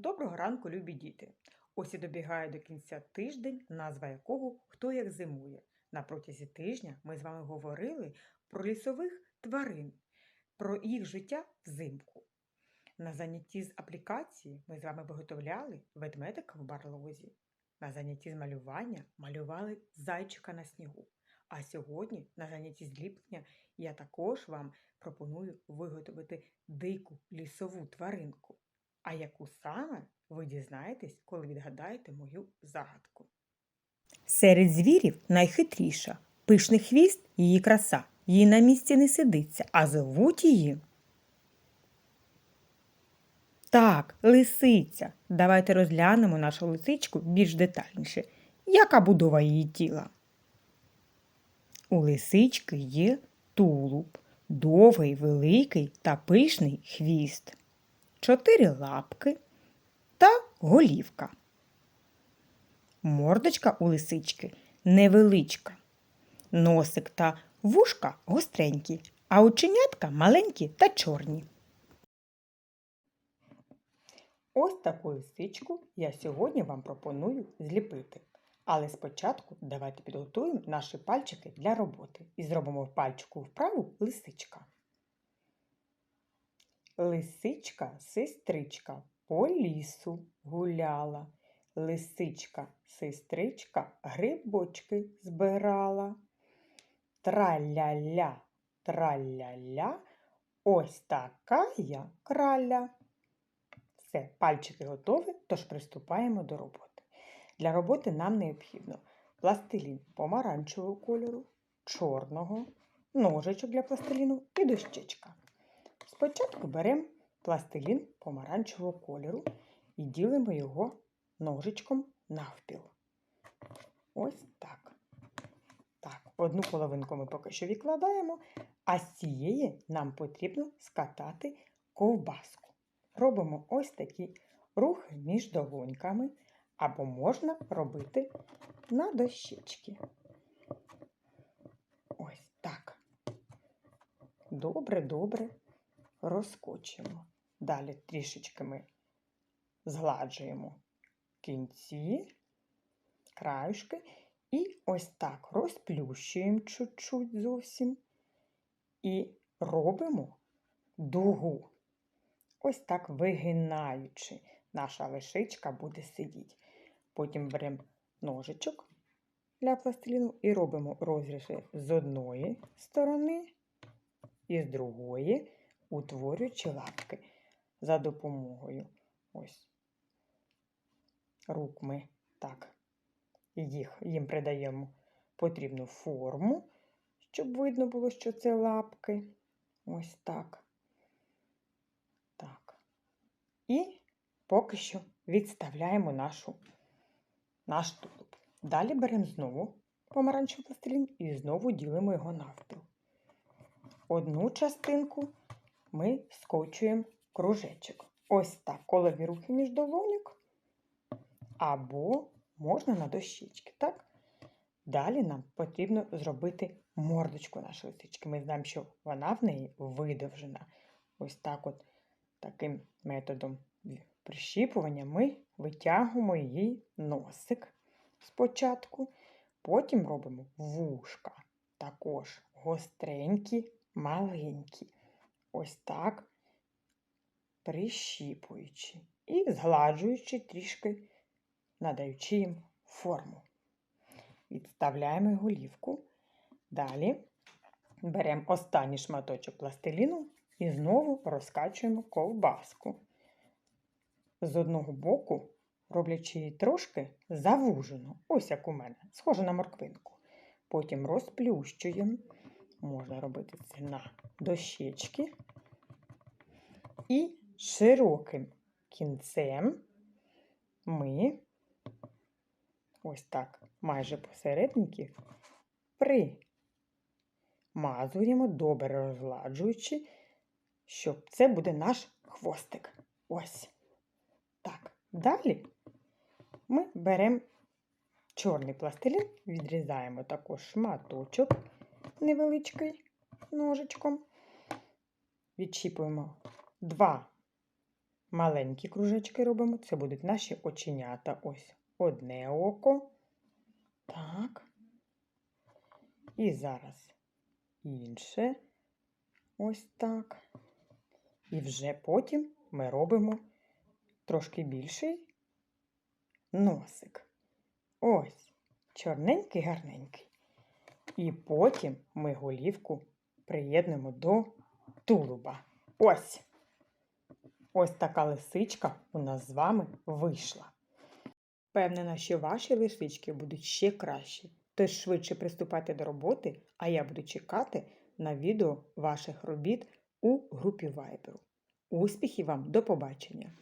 Доброго ранку, любі діти! Ось і добігає до кінця тиждень, назва якого хто як зимує. На протязі тижня ми з вами говорили про лісових тварин, про їх життя взимку. На занятті з аплікації ми з вами виготовляли ведмедика в барлозі. На занятті з малювання малювали зайчика на снігу. А сьогодні на занятті зліплення я також вам пропоную виготовити дику лісову тваринку. А яку саме ви дізнаєтесь, коли відгадаєте мою загадку. Серед звірів найхитріша, пишний хвіст її краса. Їй на місці не сидиться, а зовуть її. Так, лисиця. Давайте розглянемо нашу лисичку більш детальніше. Яка будова її тіла? У лисички є тулуб, довгий, великий та пишний хвіст чотири лапки та голівка. Мордочка у лисички невеличка. Носик та вушка гостренькі, а оченятка маленькі та чорні. Ось таку лисичку я сьогодні вам пропоную зліпити. Але спочатку давайте підготуємо наші пальчики для роботи і зробимо в пальчику вправу лисичка. Лисичка, сестричка по лісу гуляла. Лисичка, сестричка грибочки збирала. Траля-ля, траля-ля, ось така я краля. Все, пальчики готові, тож приступаємо до роботи. Для роботи нам необхідно пластилін помаранчевого кольору, чорного, ножичок для пластиліну і дощечка. Спочатку беремо пластилін помаранчевого кольору і ділимо його ножичком навпіл. Ось так. Так, одну половинку ми поки що відкладаємо, а з цієї нам потрібно скатати ковбаску. Робимо ось такі рухи між долоньками, або можна робити на дощечки. Ось так. Добре, добре розкочуємо. Далі трішечки ми згладжуємо кінці, краюшки і ось так розплющуємо чуть-чуть зовсім і робимо дугу. Ось так вигинаючи, наша лишичка буде сидіти. Потім беремо ножичок для пластиліну і робимо розрізи з одної сторони і з другої утворюючи лапки за допомогою ось рук ми так їх, їм придаємо потрібну форму, щоб видно було, що це лапки. Ось так. Так. І поки що відставляємо нашу, наш тулуб. Далі беремо знову помаранчевий пластилін і знову ділимо його навпіл. Одну частинку ми скочуємо кружечок. Ось так, колові рухи між долоньок. Або можна на дощечки, так? Далі нам потрібно зробити мордочку нашої лисички. Ми знаємо, що вона в неї видовжена. Ось так от таким методом прищіпування ми витягуємо її носик спочатку, потім робимо вушка, також гостренькі, маленькі ось так, прищіпуючи і згладжуючи трішки, надаючи їм форму. Відставляємо голівку. Далі беремо останній шматочок пластиліну і знову розкачуємо ковбаску. З одного боку, роблячи її трошки завужену, ось як у мене, схоже на морквинку. Потім розплющуємо. Можна робити це на дощечки. І широким кінцем ми ось так майже посередники примазуємо, добре розгладжуючи, щоб це буде наш хвостик. Ось. Так, далі ми беремо чорний пластилін, відрізаємо також шматочок невеличкий ножичком, відчіпуємо два маленькі кружечки робимо. Це будуть наші оченята. Ось одне око. Так. І зараз інше. Ось так. І вже потім ми робимо трошки більший носик. Ось, чорненький, гарненький. І потім ми голівку приєднуємо до тулуба. Ось. Ось така лисичка у нас з вами вийшла. Впевнена, що ваші лисички будуть ще кращі. Тож швидше приступайте до роботи, а я буду чекати на відео ваших робіт у групі Viber. Успіхів вам, до побачення!